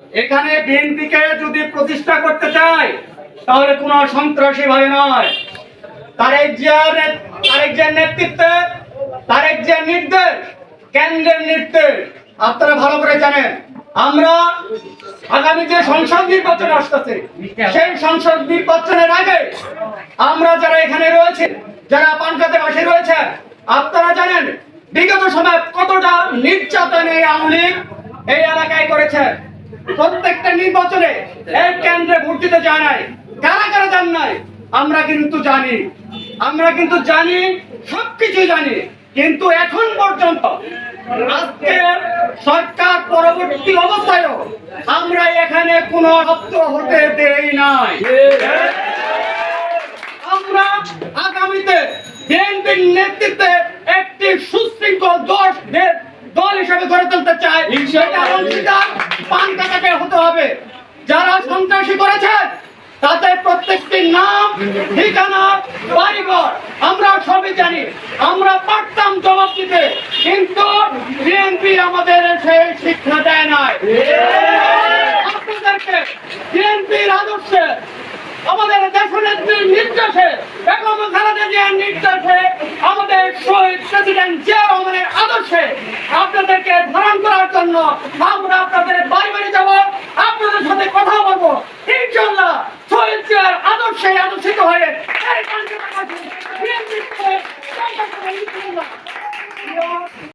এখানে বিএনপিকে যদি প্রতিষ্ঠা করতে চায়, তাহলে কোন সন্ত্রাসী ভাবে নয়। আপনারা জানেন। সংসদ আগে আমরা যারা এখানে রয়েছে, যারা পানকাতে বাসে রয়েছে আপনারা জানেন, বিগত সময় কতটা নির্যাতন এই আওয়ামী এই এলাকায় করেছে। প্রত্যেকটা নির্বাচনে এক কেন্দ্রে ভোট দিতে যায় নাই। কারা কারা যান নাই আমরা কিন্তু জানি। আমরা কিন্তু জানি সবকিছু জানি। কিন্তু এখন পর্যন্ত আজকে সরকার পরবর্তী অবস্থায়ও আমরা এখানে কোনো শব্দ হতে দেই নাই। আমরা আগামীতে বিএনপির নেতৃত্বে একটি সুশৃঙ্খল দশ দে- দল হিসেবে গড়ে তুলতে চাই। সেটা অংশীদার পান কাটাকে হতে হবে। যারা সন্ত্রাসী করেছে, তাদের প্রত্যেকটি নাম, ঠিকানা, বাড়িঘর আমরা সবই জানি। আমরা পারতাম জবাব দিতে, কিন্তু বিএনপি আমাদের সেই শিক্ষা দেয় নাই। আপনাদেরকে বিএনপির আদর্শে, আমাদের দেশনেত্রীর নির্দেশে, বেগম খালেদা জিয়ার নির্দেশে আমাদের শহীদ প্রেসিডেন্ট জিয়া রহমানের জন্য আমরা আপনাদের বাড়ি বাড়ি যাব, আপনাদের সাথে কথা বলব। ইনশাল্লাহ সোহেল চেয়ার আদর্শে আদর্শিত হয়ে